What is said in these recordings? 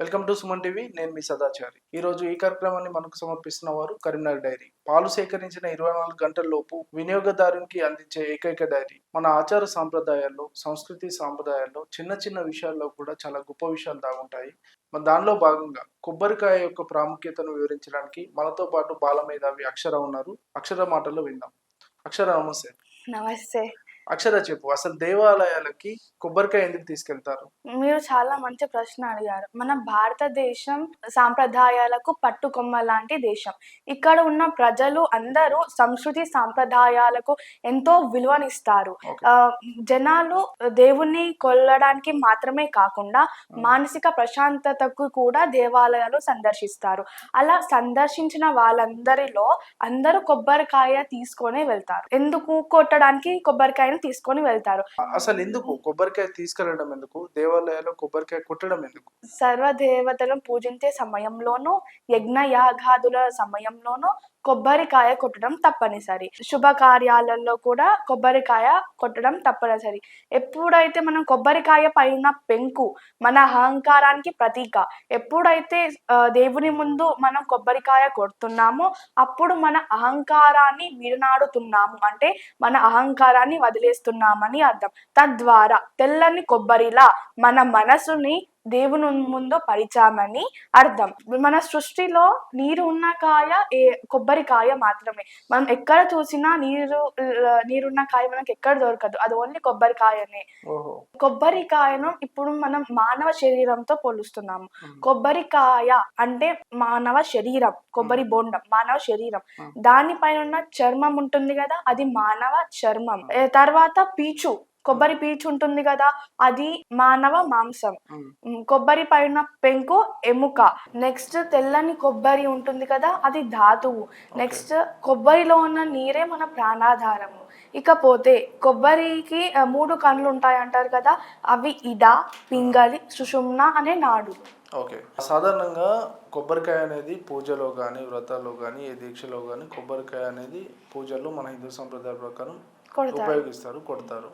Welcome to Suman TV. నేను మీ సదాచారి. ఈ రోజు ఈ కార్యక్రమాన్ని మనకు సమర్పిస్తున్న వారు కరీంనగర్ డైరీ. పాలు సేకరించిన ఇరవై నాలుగు గంటల్లోపు వినియోగదారునికి అందించే ఏకైక డైరీ. మన ఆచార సాంప్రదాయాల్లో సంస్కృతి సాంప్రదాయాల్లో చిన్న చిన్న విషయాల్లో కూడా చాలా గొప్ప విషయాలు దాగుంటాయి. మన దానిలో భాగంగా కొబ్బరికాయ యొక్క ప్రాముఖ్యతను వివరించడానికి మనతో పాటు బాల మేధావి అక్షర ఉన్నారు. అక్షర మాటల్లో విందాం. అక్షర నమస్తే. నమస్తే. అక్షర చెప్పు అసలు దేవాలయాలకి కొబ్బరికాయ ఎందుకు తీసుకెళ్తారు? మీరు చాలా మంచి ప్రశ్న అడిగారు. మన భారతదేశం సాంప్రదాయాలకు పట్టుకొమ్మ లాంటి దేశం. ఇక్కడ ఉన్న ప్రజలు అందరూ సంస్కృతి సాంప్రదాయాలకు ఎంతో విలువనిస్తారు. జనాలు దేవుణ్ణి కొల్లడానికి మాత్రమే కాకుండా మానసిక ప్రశాంతతకు కూడా దేవాలయాలు సందర్శిస్తారు. అలా సందర్శించిన వాళ్ళందరిలో అందరూ కొబ్బరికాయ తీసుకొని వెళ్తారు. ఎందుకు కొట్టడానికి కొబ్బరికాయను తీసుకొని వెళ్తారు. అసలు ఎందుకు? కొబ్బరికాయ తీసుకెళ్ళడం ఎందుకు? దేవాలయాల్లో కొబ్బరికాయ కొట్టడం ఎందుకు? సర్వదేవతలను పూజించే సమయంలోనూ యజ్ఞ యాగాదుల సమయంలోనూ కొబ్బరికాయ కొట్టడం తప్పనిసరి. శుభకార్యాలలో కూడా కొబ్బరికాయ కొట్టడం తప్పనిసరి. ఎప్పుడైతే మనం కొబ్బరికాయ పైన పెంకు మన అహంకారానికి ప్రతీక ఎప్పుడైతే దేవుని ముందు మనం కొబ్బరికాయ కొడుతున్నామో అప్పుడు మన అహంకారాన్ని విడనాడుతున్నాము. అంటే మన అహంకారాన్ని వదిలేస్తున్నామని అర్థం. తద్వారా తెల్లని కొబ్బరిలా మన మనసుని దేవుని ముందు పరిచామని అర్థం. మన సృష్టిలో నీరు ఉన్న కాయ ఏ కొబ్బరికాయ మాత్రమే. మనం ఎక్కడ చూసినా నీరు నీరున్న కాయ మనకి ఎక్కడ దొరకదు. అది ఓన్లీ కొబ్బరికాయనే కొబ్బరికాయను ఇప్పుడు మనం మానవ శరీరంతో పోలుస్తున్నాము. కొబ్బరికాయ అంటే మానవ శరీరం కొబ్బరి బొండం మానవ శరీరం. దానిపైన ఉన్న చర్మం ఉంటుంది కదా అది మానవ చర్మం. తర్వాత పీచు. కొబ్బరి పీచు ఉంటుంది కదా అది మానవ మాంసం. కొబ్బరి పైన పెంకు ఎముక. నెక్స్ట్ తెల్లని కొబ్బరి ఉంటుంది కదా అది ధాతువు. నెక్స్ట్ కొబ్బరిలో ఉన్న నీరే మన ప్రాణాధారము. ఇకపోతే కొబ్బరికి మూడు కళ్ళు ఉంటాయి అంటారు కదా అవి ఇడ పింగళి సుషుమ్న అనే నాడులు ఓకే. సాధారణంగా కొబ్బరికాయ అనేది పూజలో కానీ వ్రతాల్లో కానీ ఏ దీక్షలో కానీ కొబ్బరికాయ అనేది పూజల్లో మన హిందూ సంప్రదాయ ప్రకారం ఉపయోగిస్తారు కొడతారు.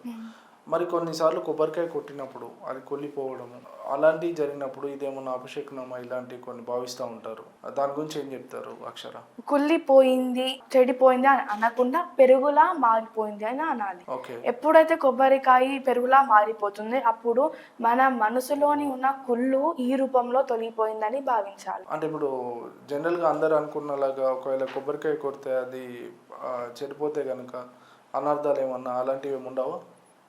మరి కొన్నిసార్లు కొబ్బరికాయ కొట్టినప్పుడు అది కొల్లిపోవడము అలాంటివి జరిగినప్పుడు ఇదేమన్నా అపశకునమా ఇలాంటివి కొన్ని భావిస్తూ ఉంటారు. దాని గురించి ఏం చెప్తారు అక్షర? కుళ్ళిపోయింది చెడిపోయింది అని అనకుండా పెరుగులా మారిపోయింది అని అనాలి. ఓకే. ఎప్పుడైతే కొబ్బరికాయ పెరుగులా మారిపోతుంది అప్పుడు మన మనసులోని ఉన్న కుళ్ళు ఈ రూపంలో తొలగిపోయిందని భావించాలి. అంటే ఇప్పుడు జనరల్గా అందరు అనుకున్నలాగా ఒకవేళ కొబ్బరికాయ కొడితే అది చెడిపోతే కనుక అనర్థాలు ఏమన్నా అలాంటివి ఏమి ఉండవా?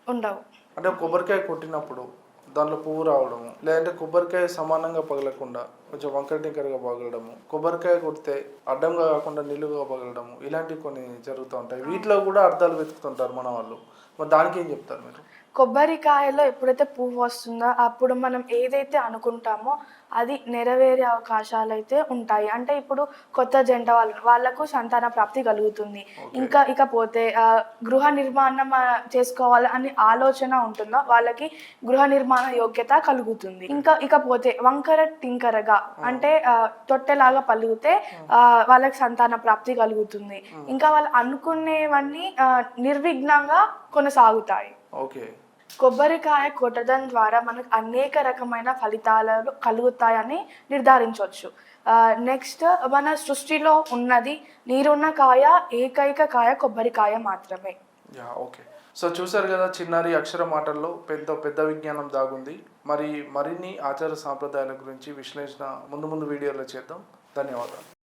ఉండవు. అంటే కొబ్బరికాయ కొట్టినప్పుడు దాంట్లో పువ్వు రావడము లేదంటే కొబ్బరికాయ సమానంగా పగలకుండా కొంచెం వంకర టింకరగా పగలడము కొబ్బరికాయ కొడితే అడ్డంగా కాకుండా నిలువుగా పగలడము ఇలాంటివి కొన్ని జరుగుతూ ఉంటాయి. వీటిలో కూడా అర్థాలు వెతుకుతుంటారు మన వాళ్ళు. మరి దానికి ఏం చెప్తారు మీరు? కొబ్బరికాయలో ఎప్పుడైతే పువ్వు వస్తుందో అప్పుడు మనం ఏదైతే అనుకుంటామో అది నెరవేరే అవకాశాలు అయితే ఉంటాయి. అంటే ఇప్పుడు కొత్త జంట వాళ్ళు వాళ్ళకు సంతాన ప్రాప్తి కలుగుతుంది. ఇంకా ఇకపోతే గృహ నిర్మాణం చేసుకోవాలి అనే ఆలోచన ఉంటుందో వాళ్ళకి గృహ నిర్మాణ యోగ్యత కలుగుతుంది. ఇంకా ఇకపోతే వంకర టింకరగా అంటే ఆ, తొట్టెలాగా పలుగితే ఆ, వాళ్ళకి సంతాన ప్రాప్తి కలుగుతుంది. ఇంకా వాళ్ళు అనుకునేవన్నీ నిర్విఘ్నంగా కొనసాగుతాయి. ఓకే. కొబ్బరికాయ కొట్టడం ద్వారా మనకు అనేక రకమైన ఫలితాలు కలుగుతాయని నిర్ధారించవచ్చు. నెక్స్ట్ మన సృష్టిలో ఉన్నది నీరున్న కాయ ఏకైక కాయ కొబ్బరికాయ మాత్రమే. ఓకే. సో చూసారు కదా చిన్నారి అక్షర మాటల్లో పెద్ద పెద్ద విజ్ఞానం దాగుంది. మరి మరిన్ని ఆచార సాంప్రదాయాల గురించి విశ్లేషణ ముందు ముందు వీడియోలో చేద్దాం. ధన్యవాదాలు.